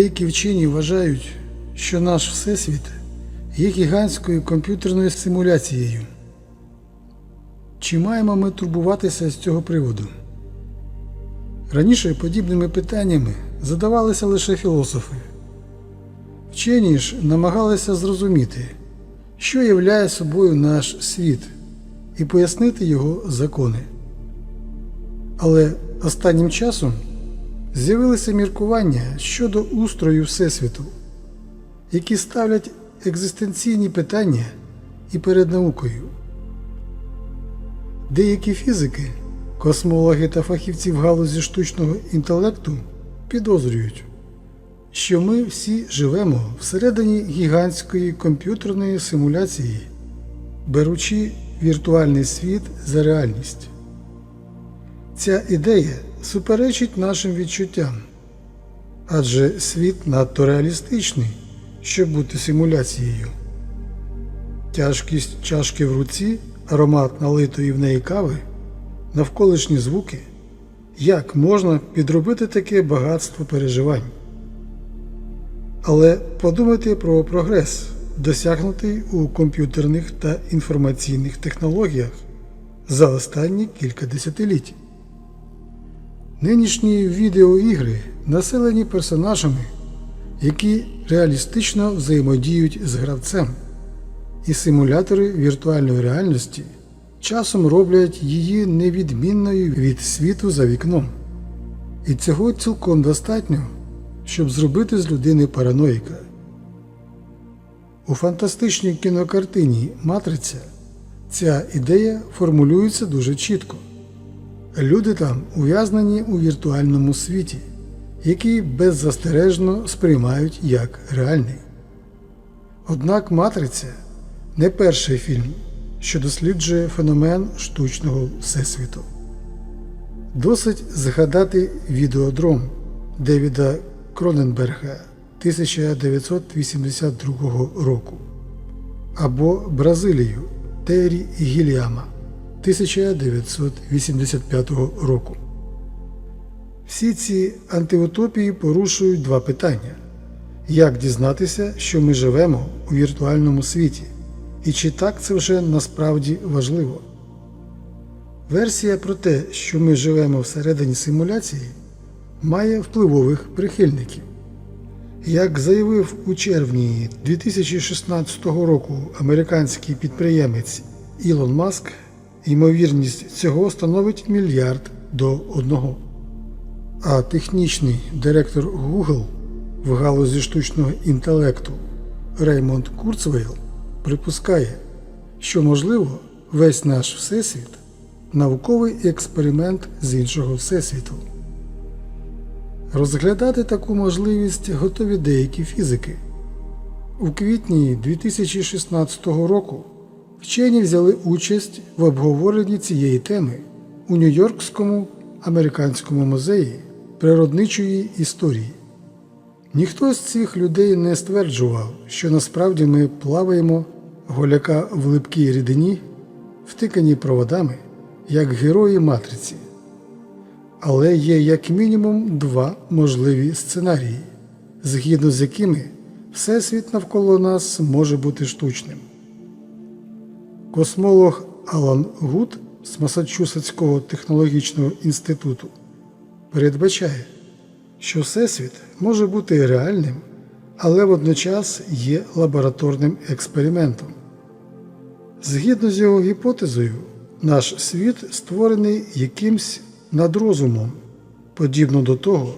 Деякі вчені вважають, що наш Всесвіт є гігантською комп'ютерною симуляцією. Чи маємо ми турбуватися з цього приводу? Раніше подібними питаннями задавалися лише філософи. Вчені ж намагалися зрозуміти, що являє собою наш світ, і пояснити його закони. Але останнім часом з'явилися міркування щодо устрою Всесвіту, які ставлять екзистенційні питання і перед наукою. Деякі фізики, космологи та фахівці в галузі штучного інтелекту підозрюють, що ми всі живемо всередині гігантської комп'ютерної симуляції, беручи віртуальний світ за реальність. Ця ідея суперечить нашим відчуттям, адже світ надто реалістичний, щоб бути симуляцією. Тяжкість чашки в руці, аромат налитої в неї кави, навколишні звуки. Як можна підробити таке багатство переживань? Але подумайте про прогрес, досягнутий у комп'ютерних та інформаційних технологіях за останні кілька десятиліть. Нинішні відеоігри населені персонажами, які реалістично взаємодіють з гравцем, і симулятори віртуальної реальності часом роблять її невідмінною від світу за вікном. І цього цілком достатньо, щоб зробити з людини параноїка. У фантастичній кінокартині Матриця ця ідея формулюється дуже чітко. Люди там ув'язнені у віртуальному світі, який беззастережно сприймають як реальний. Однак Матриця не перший фільм, що досліджує феномен штучного всесвіту. Досить згадати відеодром Девіда Кроненберга 1982 року або Бразилію Террі Гіліама 1985 року. Всі ці антиутопії порушують два питання: як дізнатися, що ми живемо у віртуальному світі, і чи так це вже насправді важливо? Версія про те, що ми живемо всередині симуляції, має впливових прихильників. Як заявив у червні 2016 року американський підприємець Ілон Маск, ймовірність цього становить мільярд до одного. А технічний директор Google в галузі штучного інтелекту Реймонд Курцвейл припускає, що можливо весь наш всесвіт науковий експеримент з іншого всесвіту. Розглядати таку можливість готові деякі фізики. У квітні 2016 року вчені взяли участь в обговоренні цієї теми у Нью-Йоркському американському музеї природничої історії. Ніхто з цих людей не стверджував, що насправді ми плаваємо голяка в липкій рідині, втикані проводами, як герої матриці. Але є як мінімум два можливі сценарії, згідно з якими Всесвіт навколо нас може бути штучним. Космолог Алан Гуд з Масачусетського технологічного інституту передбачає, що Всесвіт може бути реальним, але водночас є лабораторним експериментом. Згідно з його гіпотезою, наш світ створений якимсь надрозумом, подібно до того,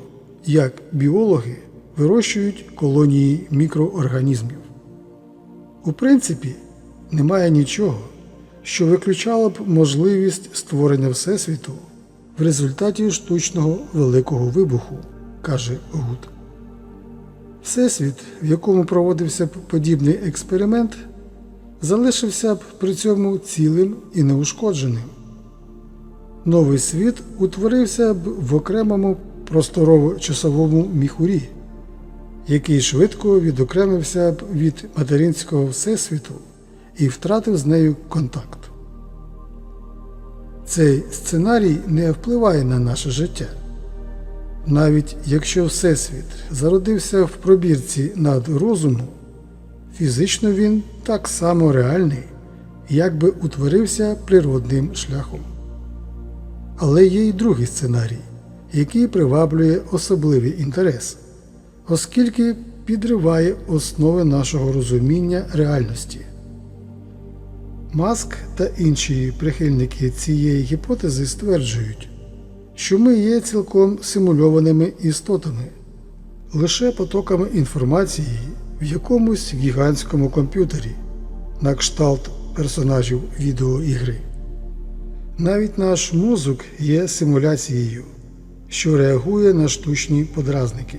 як біологи вирощують колонії мікроорганізмів. У принципі, немає нічого, що виключало б можливість створення Всесвіту в результаті штучного великого вибуху, каже Гуд. Всесвіт, в якому проводився б подібний експеримент, залишився б при цьому цілим і неушкодженим. Новий світ утворився б в окремому просторово-часовому міхурі, який швидко відокремився б від материнського всесвіту і втратив з нею контакт. Цей сценарій не впливає на наше життя. Навіть якщо Всесвіт зародився в пробірці над розуму, фізично він так само реальний, як би утворився природним шляхом. Але є й другий сценарій, який приваблює особливий інтерес, оскільки підриває основи нашого розуміння реальності. Маск та інші прихильники цієї гіпотези стверджують, що ми є цілком симульованими істотами, лише потоками інформації в якомусь гігантському комп'ютері на кшталт персонажів відеоігри. Навіть наш мозок є симуляцією, що реагує на штучні подразники.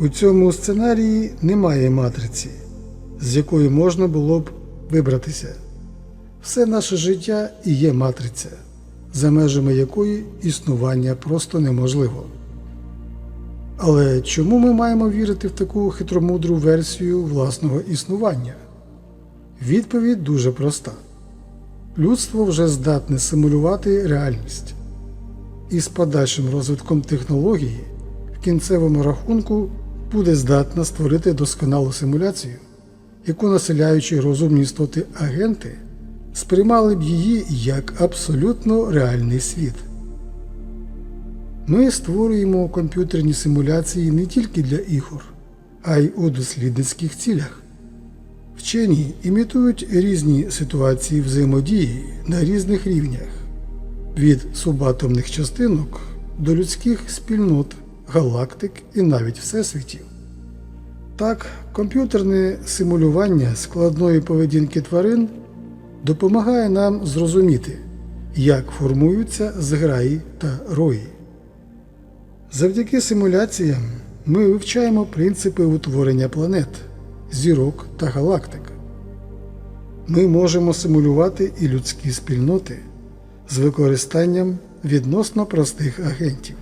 У цьому сценарії немає матриці, з якої можна було б вибратися. Все наше життя і є матриця, за межами якої існування просто неможливо. Але чому ми маємо вірити в таку хитромудру версію власного існування? Відповідь дуже проста. Людство вже здатне симулювати реальність. І з подальшим розвитком технології в кінцевому рахунку буде здатна створити досконалу симуляцію, яку населяючі розумні істоти агенти сприймали б її як абсолютно реальний світ. Ми створюємо комп'ютерні симуляції не тільки для ігор, а й у дослідницьких цілях. Вчені імітують різні ситуації взаємодії на різних рівнях від субатомних частинок до людських спільнот, галактик і навіть всесвітів. Так, комп'ютерне симулювання складної поведінки тварин допомагає нам зрозуміти, як формуються зграї та рої. Завдяки симуляціям ми вивчаємо принципи утворення планет, зірок та галактик. Ми можемо симулювати і людські спільноти з використанням відносно простих агентів,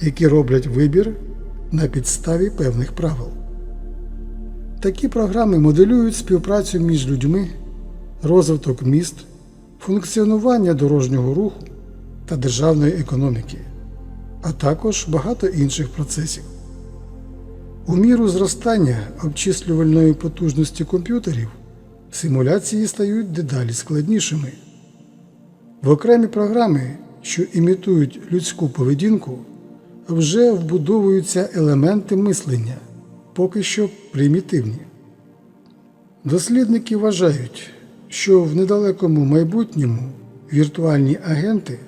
які роблять вибір на підставі певних правил. Такі програми моделюють співпрацю між людьми, розвиток міст, функціонування дорожнього руху та державної економіки, а також багато інших процесів. У міру зростання обчислювальної потужності комп'ютерів симуляції стають дедалі складнішими. В окремі програми, що імітують людську поведінку, вже вбудовуються елементи мислення, поки що примітивні. Дослідники вважають, що в недалекому майбутньому віртуальні агенти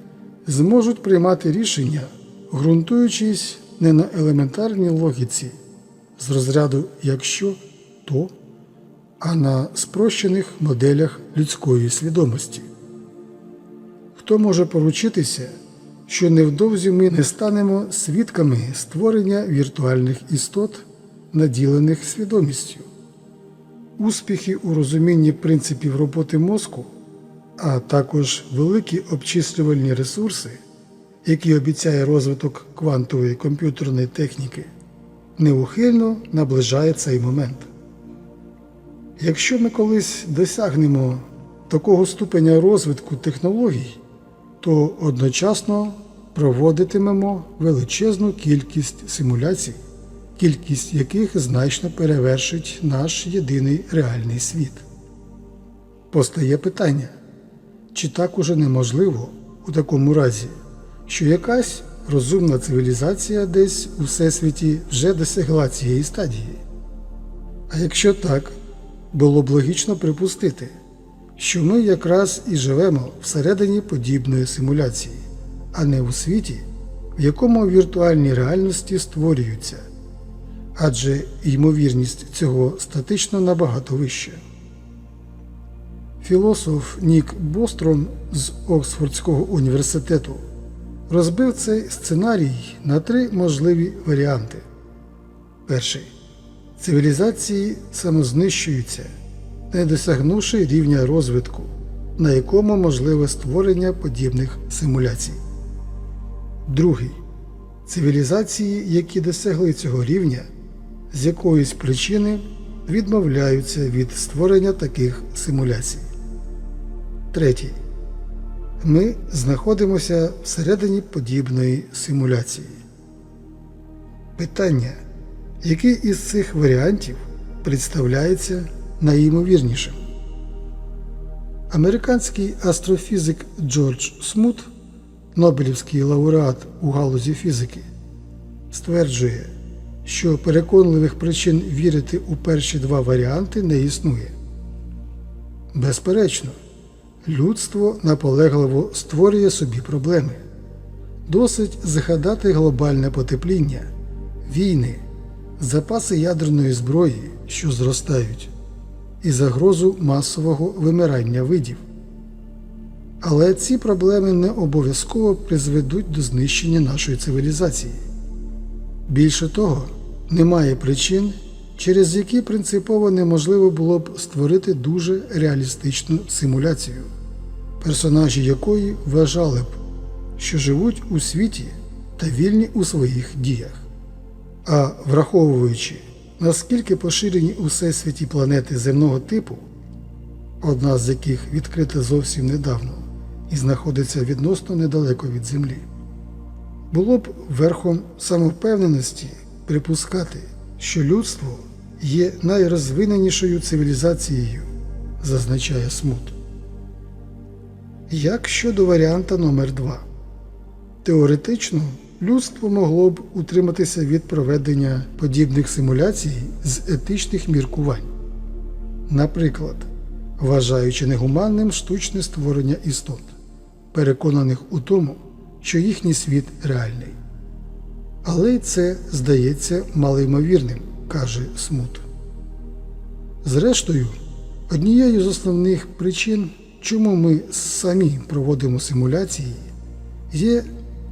зможуть приймати рішення, ґрунтуючись не на елементарній логіці з розряду якщо то, а на спрощених моделях людської свідомості. Хто може поручитися, що невдовзі ми не станемо свідками створення віртуальних істот, наділених свідомістю? Успіхи у розумінні принципів роботи мозку, а також великі обчислювальні ресурси, які обіцяє розвиток квантової комп'ютерної техніки, неухильно наближає цей момент. Якщо ми колись досягнемо такого ступеня розвитку технологій, то одночасно проводитимемо величезну кількість симуляцій, кількість яких значно перевершить наш єдиний реальний світ. Постає питання, чи так уже неможливо у такому разі, що якась розумна цивілізація десь у всесвіті вже досягла цієї стадії? А якщо так, було б логічно припустити, що ми якраз і живемо всередині подібної симуляції, а не у світі, в якому віртуальні реальності створюються, адже ймовірність цього статично набагато вища. Філософ Нік Бостром з Оксфордського університету розбив цей сценарій на три можливі варіанти. Перший цивілізації самознищуються, не досягнувши рівня розвитку, на якому можливе створення подібних симуляцій. Другий цивілізації, які досягли цього рівня, з якоїсь причини відмовляються від створення таких симуляцій. Третій. Ми знаходимося всередині подібної симуляції. Питання, який із цих варіантів представляється найімовірнішим? Американський астрофізик Джордж Смут, Нобелівський лауреат у галузі фізики, стверджує, що переконливих причин вірити у перші два варіанти не існує. Безперечно, людство наполегливо створює собі проблеми. Досить згадати глобальне потепління, війни, запаси ядерної зброї, що зростають, і загрозу масового вимирання видів. Але ці проблеми не обов'язково призведуть до знищення нашої цивілізації. Більше того, немає причин, через які принципово неможливо було б створити дуже реалістичну симуляцію, персонажі якої вважали б, що живуть у світі та вільні у своїх діях. А враховуючи, наскільки поширені у всесвіті планети земного типу, одна з яких відкрита зовсім недавно і знаходиться відносно недалеко від Землі, було б верхом самовпевненості припускати, що людство є найрозвиненішою цивілізацією, зазначає Смут. Як щодо варіанта номер 2 Теоретично людство могло б утриматися від проведення подібних симуляцій з етичних міркувань. Наприклад, вважаючи негуманним штучне створення істот, переконаних у тому, що їхній світ реальний. Але це здається малоймовірним, каже Смут. Зрештою, однією з основних причин, чому ми самі проводимо симуляції, є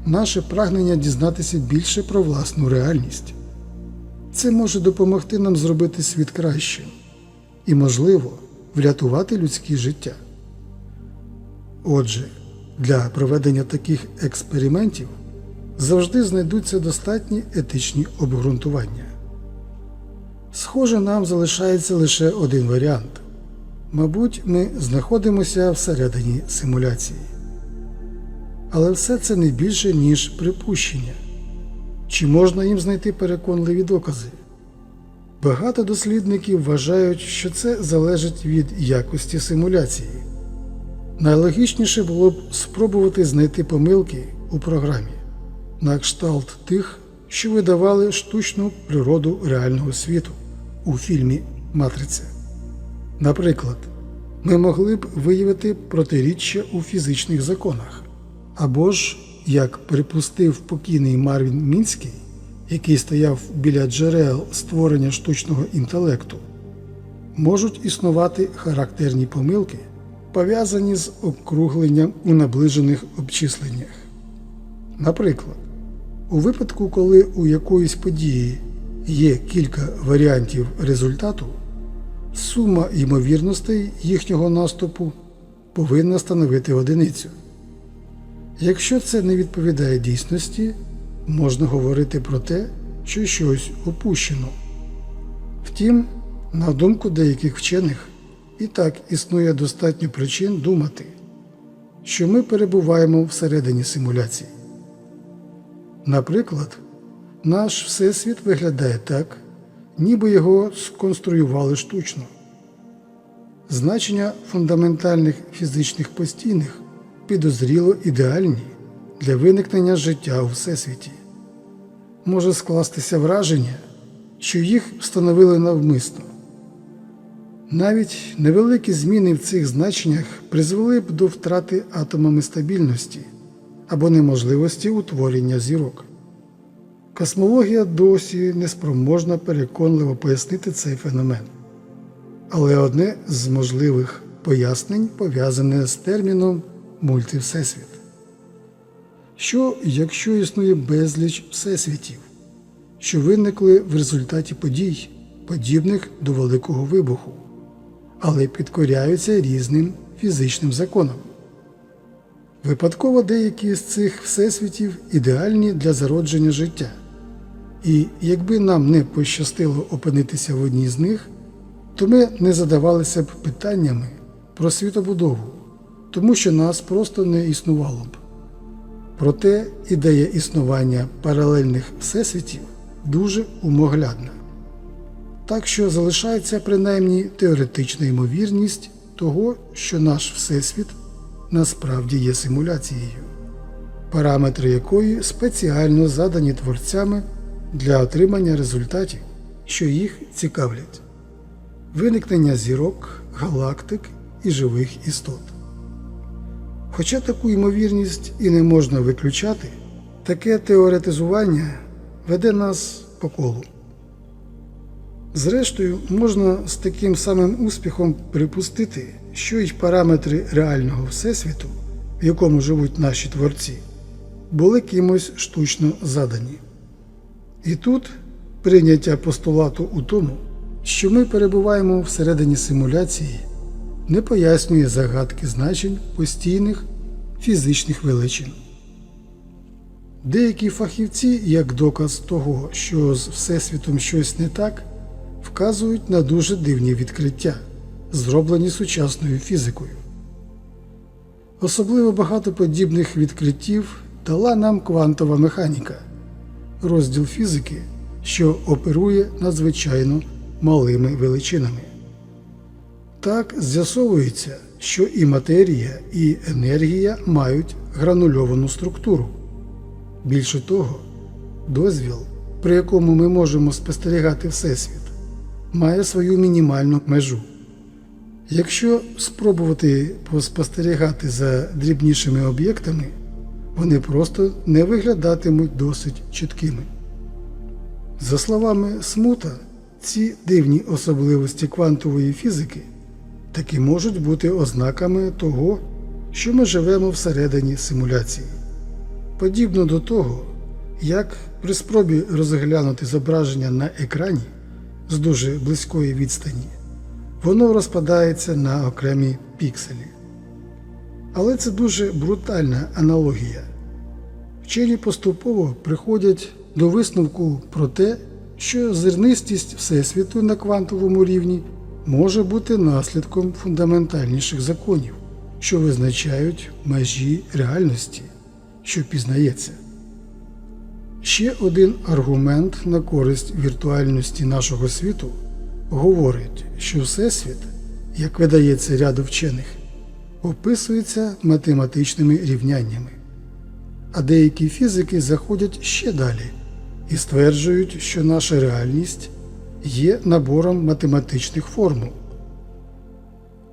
наше прагнення дізнатися більше про власну реальність. Це може допомогти нам зробити світ кращим і, можливо, врятувати людське життя. Отже, для проведення таких експериментів завжди знайдуться достатні етичні обґрунтування. Схоже, нам залишається лише один варіант. Мабуть, ми знаходимося всередині симуляції. Але все це не більше, ніж припущення. Чи можна їм знайти переконливі докази? Багато дослідників вважають, що це залежить від якості симуляції. Найлогічніше було б спробувати знайти помилки у програмі, на кшталт тих, що видавали штучну природу реального світу у фільмі Матриця. Наприклад, ми могли б виявити протиріччя у фізичних законах, або ж, як припустив покійний Марвін Мінський, який стояв біля джерел створення штучного інтелекту, можуть існувати характерні помилки, пов'язані з округленням у наближених обчисленнях. Наприклад, у випадку, коли у якоїсь події є кілька варіантів результату, сума ймовірностей їхнього наступу повинна становити одиницю. Якщо це не відповідає дійсності, можна говорити про те, що щось опущено. Втім, на думку деяких вчених, і так існує достатньо причин думати, що ми перебуваємо всередині симуляції. Наприклад, наш Всесвіт виглядає так, ніби його сконструювали штучно. Значення фундаментальних фізичних постійних підозріло ідеальні для виникнення життя у Всесвіті. Може скластися враження, що їх встановили навмисно. Навіть невеликі зміни в цих значеннях призвели б до втрати атомами стабільності або неможливості утворення зірок. Космологія досі неспроможна переконливо пояснити цей феномен. Але одне з можливих пояснень пов'язане з терміном мультивсесвіт. Що, якщо існує безліч всесвітів, що виникли в результаті подій, подібних до Великого вибуху, але підкоряються різним фізичним законам? Випадково деякі з цих всесвітів ідеальні для зародження життя, і якби нам не пощастило опинитися в одній з них, то ми не задавалися б питаннями про світобудову, тому що нас просто не існувало б. Проте ідея існування паралельних всесвітів дуже умоглядна. Так що залишається принаймні теоретична ймовірність того, що наш Всесвіт насправді є симуляцією, параметри якої спеціально задані творцями для отримання результатів, що їх цікавлять, виникнення зірок, галактик і живих істот. Хоча таку ймовірність і не можна виключати, таке теоретизування веде нас по колу. Зрештою, можна з таким самим успіхом припустити, що й параметри реального всесвіту, в якому живуть наші творці, були кимось штучно задані. І тут прийняття постулату у тому, що ми перебуваємо всередині симуляції, не пояснює загадки значень постійних фізичних величин. Деякі фахівці, як доказ того, що з Всесвітом щось не так, вказують на дуже дивні відкриття, зроблені сучасною фізикою. Особливо багато подібних відкриттів дала нам квантова механіка, розділ фізики, що оперує надзвичайно малими величинами. Так з'ясовується, що і матерія, і енергія мають гранульовану структуру. Більше того, дозвіл, при якому ми можемо спостерігати Всесвіт, має свою мінімальну межу. Якщо спробувати поспостерігати за дрібнішими об'єктами, вони просто не виглядатимуть досить чіткими. За словами Смута, ці дивні особливості квантової фізики таки можуть бути ознаками того, що ми живемо всередині симуляції. Подібно до того, як при спробі розглянути зображення на екрані з дуже близької відстані, воно розпадається на окремі пікселі. Але це дуже брутальна аналогія. Вчені поступово приходять до висновку про те, що зернистість Всесвіту на квантовому рівні може бути наслідком фундаментальніших законів, що визначають межі реальності, що пізнається. Ще один аргумент на користь віртуальності нашого світу говорить, що Всесвіт, як видається ряду вчених, описується математичними рівняннями. А деякі фізики заходять ще далі і стверджують, що наша реальність є набором математичних формул.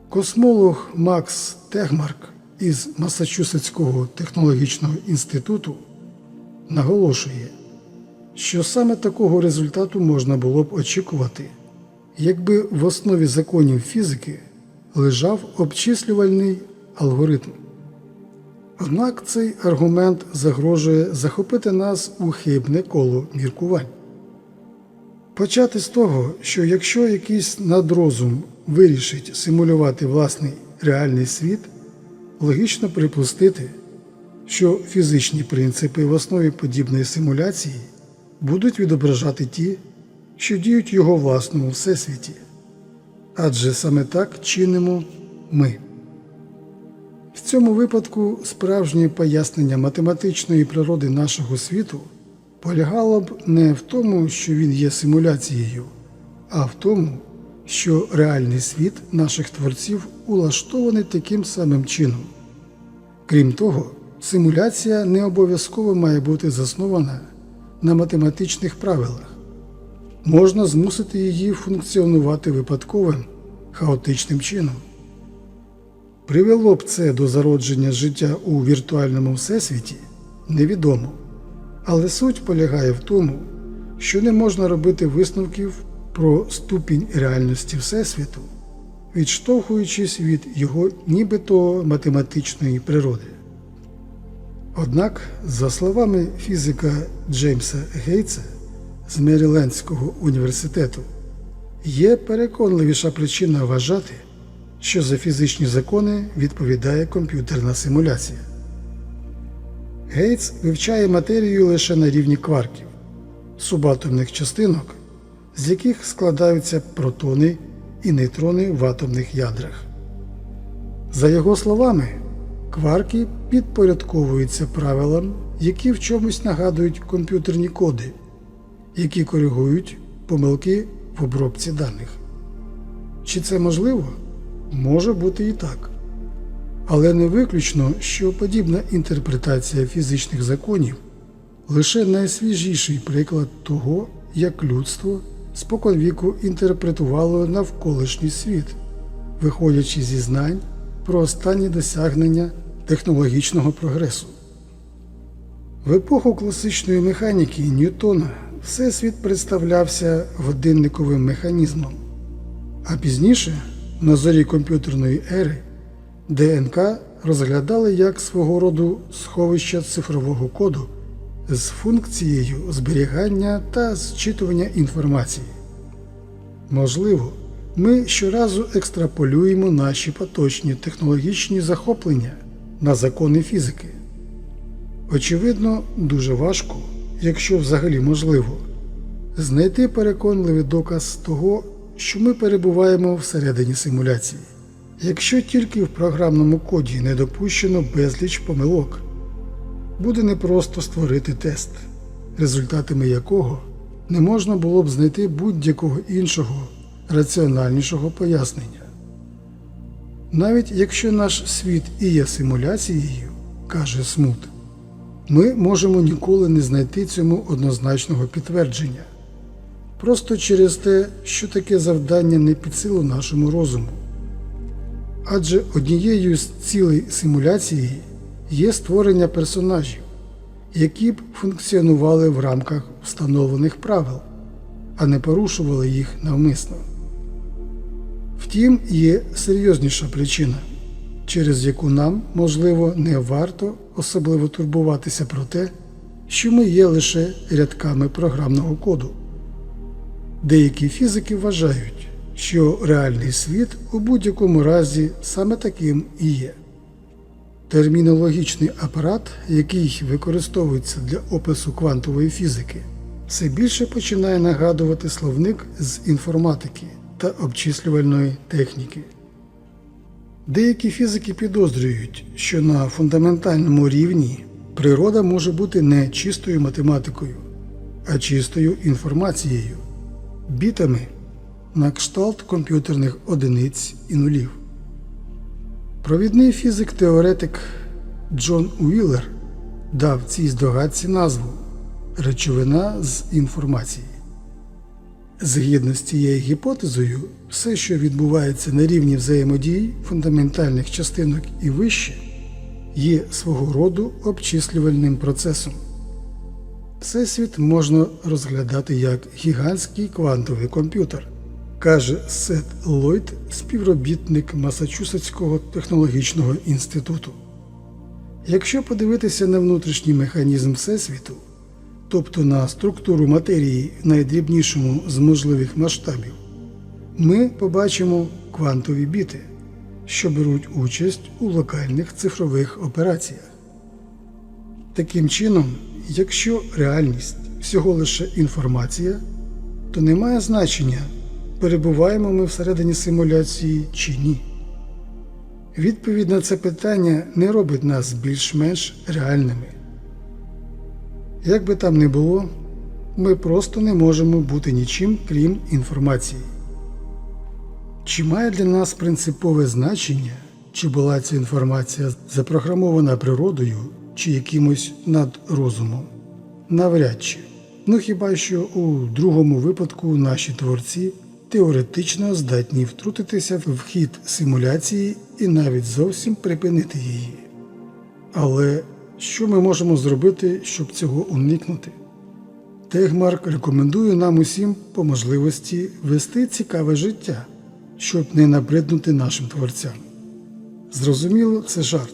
Космолог Макс Тегмарк із Масачусетського технологічного інституту наголошує, що саме такого результату можна було б очікувати, якби в основі законів фізики лежав обчислювальний алгоритм. Однак цей аргумент загрожує захопити нас у хибне коло міркувань. Почати з того, що якщо якийсь надрозум вирішить симулювати власний реальний світ, логічно припустити, що фізичні принципи в основі подібної симуляції будуть відображати ті, що діють його власному всесвіті. Адже саме так чинимо ми. В цьому випадку справжнє пояснення математичної природи нашого світу полягало б не в тому, що він є симуляцією, а в тому, що реальний світ наших творців улаштований таким самим чином. Крім того, симуляція не обов'язково має бути заснована на математичних правилах. Можна змусити її функціонувати випадковим, хаотичним чином. Привело б це до зародження життя у віртуальному всесвіті невідомо. Але суть полягає в тому, що не можна робити висновків про ступінь реальності Всесвіту, відштовхуючись від його нібито математичної природи. Однак, за словами фізика Джеймса Гейтса з Мерілендського університету, є переконливіша причина вважати, що за фізичні закони відповідає комп'ютерна симуляція. Гейтс вивчає матерію лише на рівні кварків, субатомних частинок, з яких складаються протони і нейтрони в атомних ядрах. За його словами, кварки підпорядковуються правилам, які в чомусь нагадують комп'ютерні коди, які коригують помилки в обробці даних. Чи це можливо? Може бути і так. Але не виключно, що подібна інтерпретація фізичних законів лише найсвіжіший приклад того, як людство споконвіку інтерпретувало навколишній світ, виходячи зі знань про останні досягнення технологічного прогресу. В епоху класичної механіки Ньютона Всесвіт представлявся годинниковим механізмом, а пізніше, на зорі комп'ютерної ери, ДНК розглядали як свого роду сховище цифрового коду з функцією зберігання та зчитування інформації. Можливо, ми щоразу екстраполюємо наші поточні технологічні захоплення на закони фізики. Очевидно, дуже важко, якщо взагалі можливо, знайти переконливий доказ того, що ми перебуваємо всередині симуляції, якщо тільки в програмному коді не допущено безліч помилок, буде непросто створити тест, результатами якого не можна було б знайти будь-якого іншого раціональнішого пояснення. Навіть якщо наш світ і є симуляцією, каже Смут, ми можемо ніколи не знайти цьому однозначного підтвердження, просто через те, що таке завдання не під силу нашому розуму. Адже однією з цілей симуляції є створення персонажів, які б функціонували в рамках встановлених правил, а не порушували їх навмисно. Втім, є серйозніша причина, через яку нам, можливо, не варто особливо турбуватися про те, що ми є лише рядками програмного коду. Деякі фізики вважають, що реальний світ у будь-якому разі саме таким і є. Термінологічний апарат, який використовується для опису квантової фізики, все більше починає нагадувати словник з інформатики та обчислювальної техніки. Деякі фізики підозрюють, що на фундаментальному рівні природа може бути не чистою математикою, а чистою інформацією, бітами на кшталт комп'ютерних одиниць і нулів. Провідний фізик-теоретик Джон Уіллер дав цій здогадці назву речовина з інформації. Згідно з цією гіпотезою, все, що відбувається на рівні взаємодії фундаментальних частинок і вище, є свого роду обчислювальним процесом. Всесвіт можна розглядати як гігантський квантовий комп'ютер, каже Сет Ллойд, співробітник Масачусетського технологічного інституту. Якщо подивитися на внутрішній механізм Всесвіту, тобто на структуру матерії в найдрібнішому з можливих масштабів, ми побачимо квантові біти, що беруть участь у локальних цифрових операціях. Таким чином, якщо реальність всього лише інформація, то не має значення, перебуваємо ми всередині симуляції чи ні. Відповідь на це питання не робить нас більш-менш реальними. Як би там не було, ми просто не можемо бути нічим крім інформації. Чи має для нас принципове значення, чи була ця інформація запрограмована природою чи якимось надрозумом? Навряд чи. Ну хіба що у другому випадку наші творці теоретично здатні втрутитися в хід симуляції і навіть зовсім припинити її. Але що ми можемо зробити, щоб цього уникнути? Тегмарк рекомендує нам усім по можливості вести цікаве життя, щоб не набриднути нашим творцям. Зрозуміло, це жарт.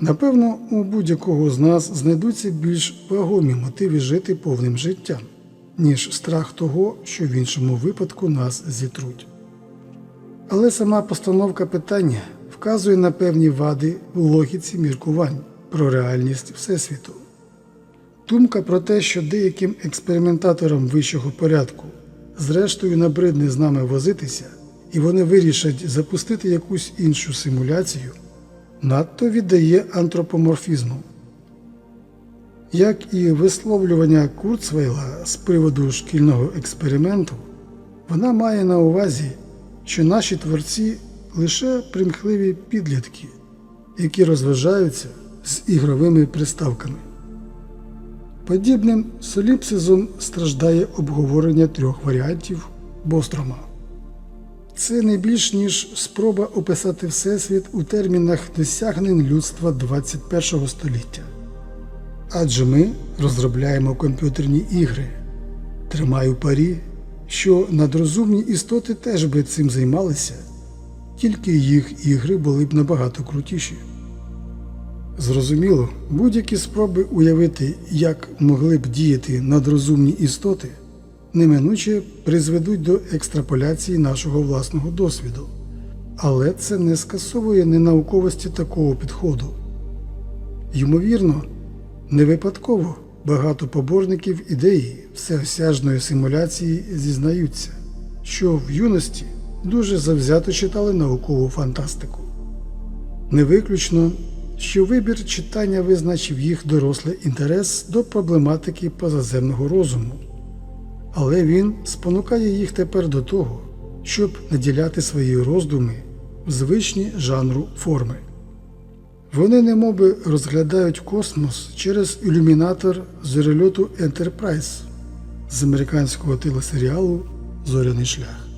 Напевно, у будь-якого з нас знайдуться більш вагомі мотиви жити повним життям, ніж страх того, що в іншому випадку нас зітруть. Але сама постановка питання вказує на певні вади в логіці міркувань про реальність Всесвіту. Думка про те, що деяким експериментаторам вищого порядку зрештою набридне з нами возитися, і вони вирішать запустити якусь іншу симуляцію, надто віддає антропоморфізму. Як і висловлювання Курцвейла з приводу шкільного експерименту, вона має на увазі, що наші творці лише примхливі підлітки, які розважаються з ігровими приставками. Подібним соліпсизом страждає обговорення трьох варіантів Бострома. Це не більш ніж спроба описати Всесвіт у термінах досягнень людства 21 століття. Адже ми розробляємо комп'ютерні ігри. Тримаю парі, що надрозумні істоти теж би цим займалися, тільки їх ігри були б набагато крутіші. Зрозуміло, будь-які спроби уявити, як могли б діяти надрозумні істоти, неминуче призведуть до екстраполяції нашого власного досвіду. Але це не скасовує ненауковості такого підходу. Ймовірно, не випадково багато поборників ідеї всеосяжної симуляції зізнаються, що в юності дуже завзято читали наукову фантастику. Не виключно, що вибір читання визначив їх дорослий інтерес до проблематики позаземного розуму, але він спонукає їх тепер до того, щоб наділяти свої роздуми в звичні жанру форми. Вони немоби розглядають космос через ілюмінатор зорельоту Enterprise з американського телесеріалу Зоряний шлях.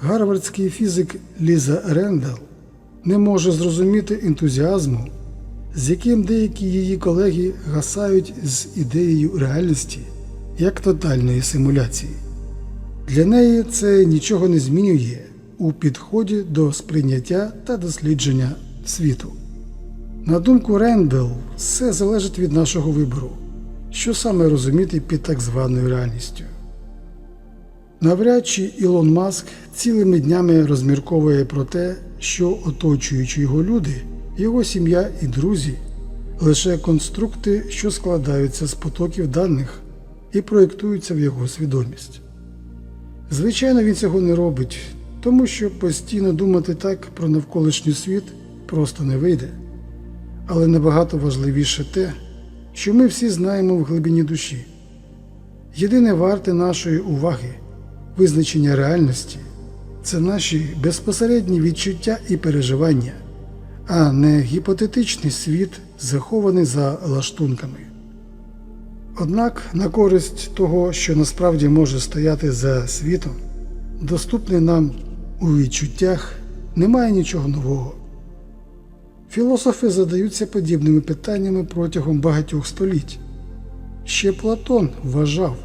Гарвардський фізик Ліза Рендал не може зрозуміти ентузіазму, з яким деякі її колеги гасають з ідеєю реальності як тотальної симуляції. Для неї це нічого не змінює у підході до сприйняття та дослідження світу. На думку Рендел, все залежить від нашого вибору, що саме розуміти під так званою реальністю. Навряд чи Ілон Маск цілими днями розмірковує про те, що оточуючи його люди, його сім'я і друзі лише конструкти, що складаються з потоків даних і проєктуються в його свідомість. Звичайно, він цього не робить, тому що постійно думати так про навколишній світ просто не вийде. Але набагато важливіше те, що ми всі знаємо в глибині душі. Єдине варте нашої уваги, визначення реальності це наші безпосередні відчуття і переживання, а не гіпотетичний світ, захований за лаштунками. Однак на користь того, що насправді може стояти за світом, доступний нам у відчуттях, немає нічого нового. Філософи задаються подібними питаннями протягом багатьох століть. Ще Платон вважав,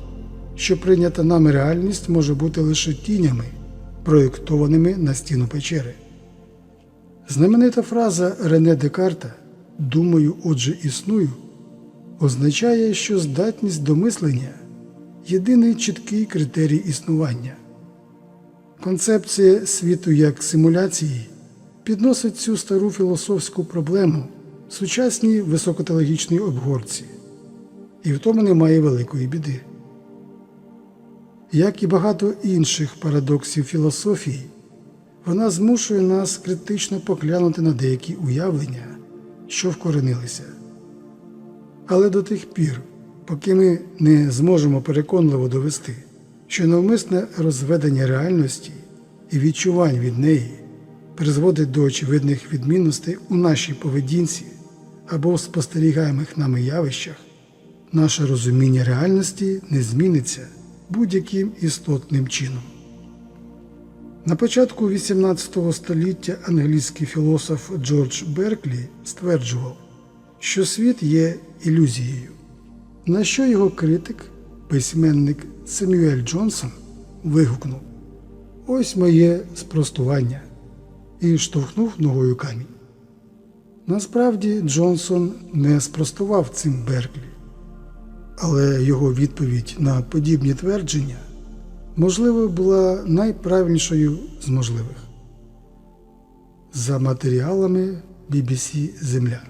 що прийнята нами реальність може бути лише тінями, проєктованими на стіну печери. Знаменита фраза Рене Декарта Думаю, отже, існую означає, що здатність до мислення єдиний чіткий критерій існування. Концепція світу як симуляції підносить цю стару філософську проблему сучасній високотеологічній обгорці, і в тому немає великої біди. Як і багато інших парадоксів філософії, вона змушує нас критично поглянути на деякі уявлення, що вкоренилися. Але до тих пір, поки ми не зможемо переконливо довести, що навмисне розведення реальності і відчувань від неї призводить до очевидних відмінностей у нашій поведінці або в спостерігаємих нами явищах, наше розуміння реальності не зміниться будь-яким істотним чином. На початку XVIII століття англійський філософ Джордж Берклі стверджував, що світ є ілюзією, на що його критик, письменник Семюель Джонсон вигукнув Ось моє спростування і штовхнув ногою камінь. Насправді Джонсон не спростував цим Берклі, але його відповідь на подібні твердження, можливо, була найправильнішою з можливих. За матеріалами BBC Земля.